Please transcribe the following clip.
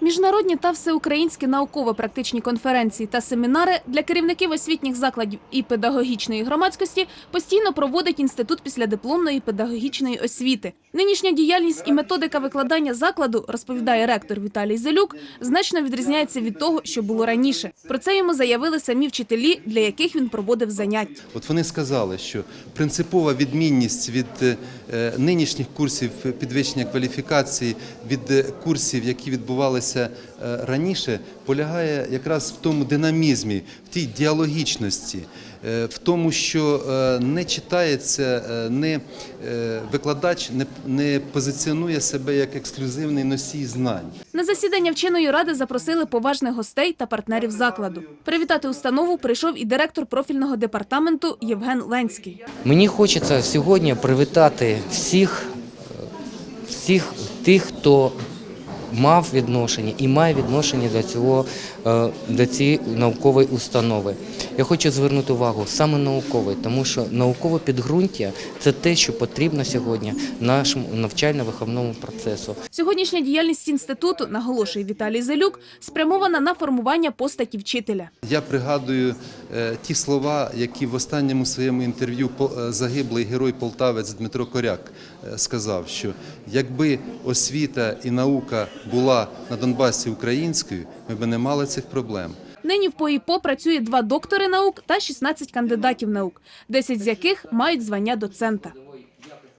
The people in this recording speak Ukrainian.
Міжнародні та всеукраїнські науково-практичні конференції та семінари для керівників освітніх закладів і педагогічної громадськості постійно проводить інститут післядипломної педагогічної освіти. Нинішня діяльність і методика викладання закладу, розповідає ректор Віталій Зелюк, значно відрізняється від того, що було раніше. Про це йому заявили самі вчителі, для яких він проводив заняття. От вони сказали, що принципова відмінність від е, нинішніх курсів підвищення кваліфікації від е, курсів, які відбувалися е, раніше, полягає якраз в тому динамізмі, в тій діалогічності, е, в тому, що е, не читається, не викладач не, позиціонує себе як ексклюзивний носій знань. На засідання вченої ради запросили поважних гостей та партнерів закладу. Привітати установу прийшов і директор профільного департаменту Євген Ленський. Мені хочеться сьогодні привітати всіх, всіх тих, хто мав відношення і має відношення до цього е, до цієї наукової установи. Я хочу звернути увагу саме науковий, тому що наукове підґрунтя це те, що потрібно сьогодні нашому навчально-виховному процесу. Сьогоднішня діяльність інституту, наголошує Віталій Зелюк, спрямована на формування постаті вчителя. Я пригадую е, ті слова, які в останньому своєму інтерв'ю по- е, загиблий герой полтавець Дмитро Коряк сказав, що якби освіта і наука була на Донбасі українською, ми б не мали цих проблем. Нині в ПОІПО працює два доктори наук та 16 кандидатів наук, 10 з яких мають звання доцента.